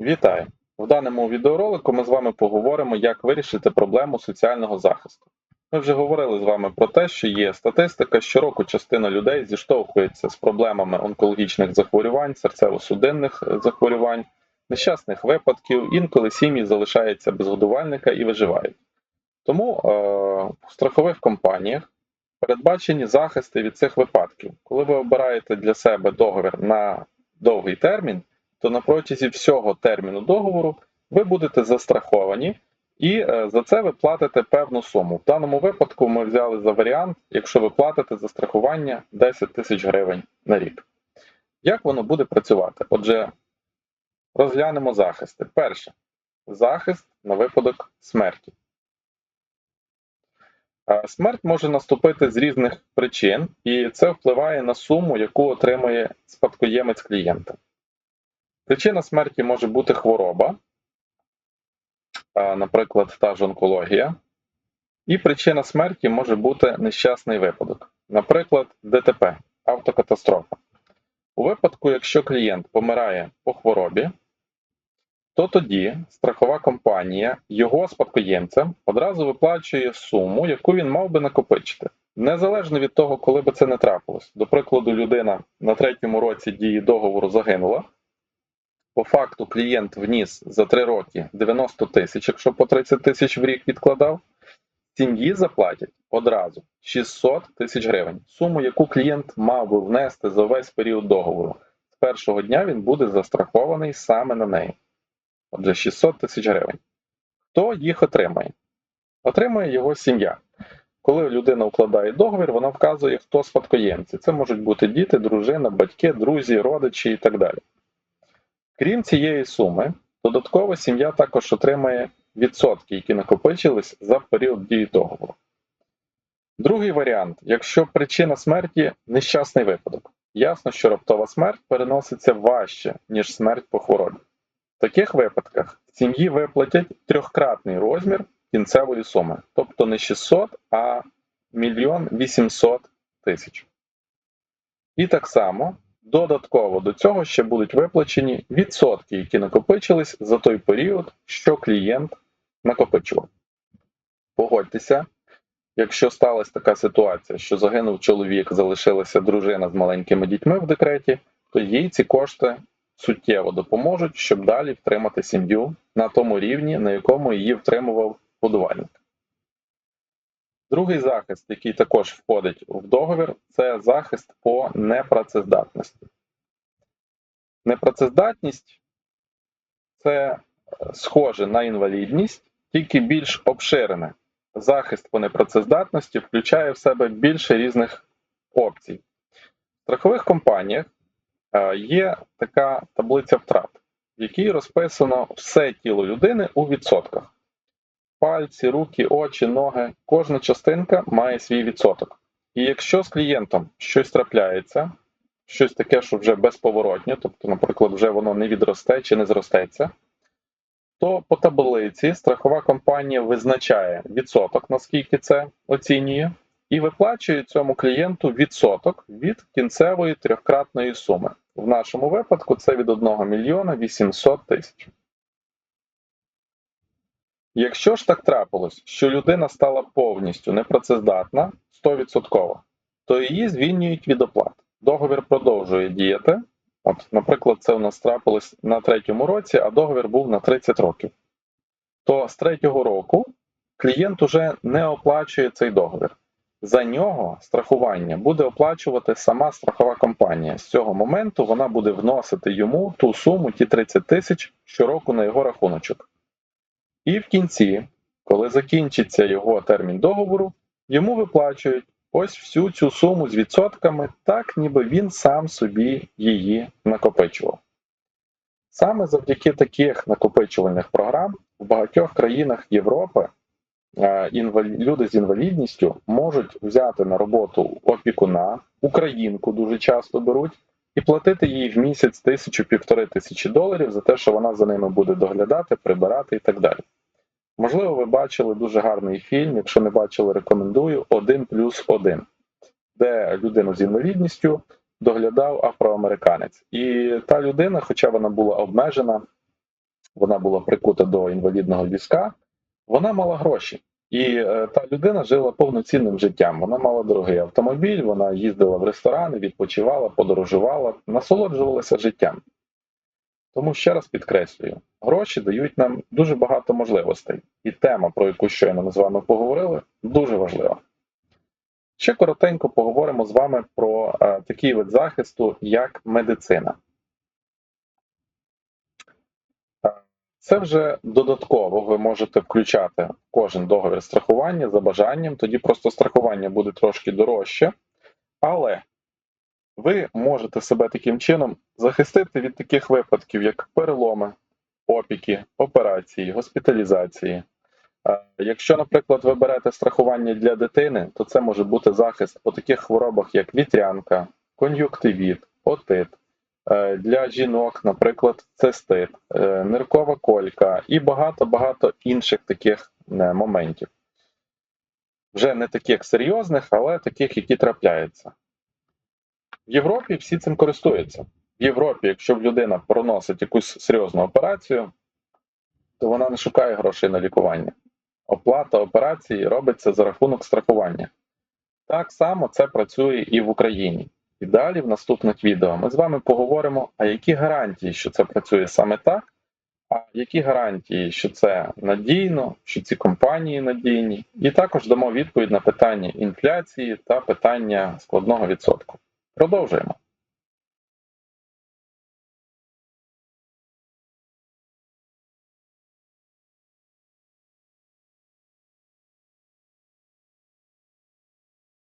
Вітаю! В даному відеоролику ми з вами поговоримо, як вирішити проблему соціального захисту. Ми вже говорили з вами про те, що є статистика, щороку частина людей зіштовхується з проблемами онкологічних захворювань, серцево-судинних захворювань, нещасних випадків, інколи сім'ї залишаються без годувальника і виживають. Тому е, в страхових компаніях передбачені захисти від цих випадків. Коли ви обираєте для себе договір на довгий термін, то на протязі всього терміну договору ви будете застраховані, і е, за це ви платите певну суму. В даному випадку ми взяли за варіант, якщо ви платите за страхування 10 тисяч гривень на рік. Як воно буде працювати? Отже, розглянемо захисти. Перше захист на випадок смерті. Е, Смерть може наступити з різних причин, і це впливає на суму, яку отримує спадкоємець клієнта. Причина смерті може бути хвороба, наприклад, та ж онкологія. І причина смерті може бути нещасний випадок, наприклад, ДТП, автокатастрофа. У випадку, якщо клієнт помирає по хворобі, то тоді страхова компанія його спадкоємцям одразу виплачує суму, яку він мав би накопичити. Незалежно від того, коли би це не трапилось. До прикладу, людина на третьому році дії договору загинула. По факту клієнт вніс за 3 роки 90 тисяч, якщо по 30 тисяч в рік відкладав, сім'ї заплатять одразу 600 тисяч гривень. Суму, яку клієнт мав би внести за весь період договору. З першого дня він буде застрахований саме на неї. Отже, 600 тисяч гривень. Хто їх отримає? Отримує його сім'я. Коли людина укладає договір, вона вказує, хто спадкоємці. Це можуть бути діти, дружина, батьки, друзі, родичі і так далі. Крім цієї суми, додатково сім'я також отримає відсотки, які накопичились за період дії договору. Другий варіант: якщо причина смерті нещасний випадок. Ясно, що раптова смерть переноситься важче, ніж смерть по хворобі. В таких випадках сім'ї виплатять трьохкратний розмір кінцевої суми, тобто не 600, а 1 800 тисяч. І так само додатково до цього ще будуть виплачені відсотки, які накопичились за той період, що клієнт накопичував. Погодьтеся, якщо сталася така ситуація, що загинув чоловік, залишилася дружина з маленькими дітьми в декреті, то їй ці кошти суттєво допоможуть, щоб далі втримати сім'ю на тому рівні, на якому її втримував будувальник. Другий захист, який також входить в договір, це захист по непрацездатності. Непрацездатність це схоже на інвалідність, тільки більш обширене. Захист по непрацездатності включає в себе більше різних опцій. В страхових компаніях е, є така таблиця втрат, в якій розписано все тіло людини у відсотках. Пальці, руки, очі, ноги, кожна частинка має свій відсоток. І якщо з клієнтом щось трапляється, щось таке, що вже безповоротнє, тобто, наприклад, вже воно не відросте чи не зростеться, то по таблиці страхова компанія визначає відсоток, наскільки це оцінює, і виплачує цьому клієнту відсоток від кінцевої трьохкратної суми. В нашому випадку це від 1 мільйона 800 тисяч. Якщо ж так трапилось, що людина стала повністю непрацездатна 100%, то її звільнюють від оплат. Договір продовжує діяти. От, Наприклад, це у нас трапилось на третьому році, а договір був на 30 років. То з третього року клієнт уже не оплачує цей договір. За нього страхування буде оплачувати сама страхова компанія. З цього моменту вона буде вносити йому ту суму, ті 30 тисяч щороку на його рахуночок. І в кінці, коли закінчиться його термін договору, йому виплачують ось всю цю суму з відсотками, так ніби він сам собі її накопичував. Саме завдяки таких накопичувальних програм в багатьох країнах Європи е, люди з інвалідністю можуть взяти на роботу опікуна, українку дуже часто беруть, і платити їй в місяць тисячу-півтори тисячі доларів за те, що вона за ними буде доглядати, прибирати і так далі. Можливо, ви бачили дуже гарний фільм. Якщо не бачили, рекомендую один плюс один, де людину з інвалідністю доглядав афроамериканець. І та людина, хоча вона була обмежена вона була прикута до інвалідного візка, вона мала гроші. І е, та людина жила повноцінним життям. Вона мала дорогий автомобіль, вона їздила в ресторани, відпочивала, подорожувала, насолоджувалася життям. Тому ще раз підкреслюю: гроші дають нам дуже багато можливостей. І тема, про яку щойно ми з вами поговорили, дуже важлива. Ще коротенько поговоримо з вами про е, такий вид захисту, як медицина. Е, Це вже додатково ви можете включати кожен договір страхування за бажанням, тоді просто страхування буде трошки дорожче, але ви можете себе таким чином захистити від таких випадків, як переломи, опіки, операції, госпіталізації. Якщо, наприклад, ви берете страхування для дитини, то це може бути захист по таких хворобах, як вітрянка, кон'юктивіт, отит. Е, Для жінок, наприклад, цистит, е, ниркова колька і багато-багато інших таких е, моментів. Вже не таких серйозних, але таких, які трапляються. В Європі всі цим користуються. В Європі, якщо людина проносить якусь серйозну операцію, то вона не шукає грошей на лікування. Оплата операції робиться за рахунок страхування. Так само це працює і в Україні. І далі в наступних відео ми з вами поговоримо, а які гарантії, що це працює саме так, а які гарантії, що це надійно, що ці компанії надійні, і також дамо відповідь на питання інфляції та питання складного відсотку. robożym. No.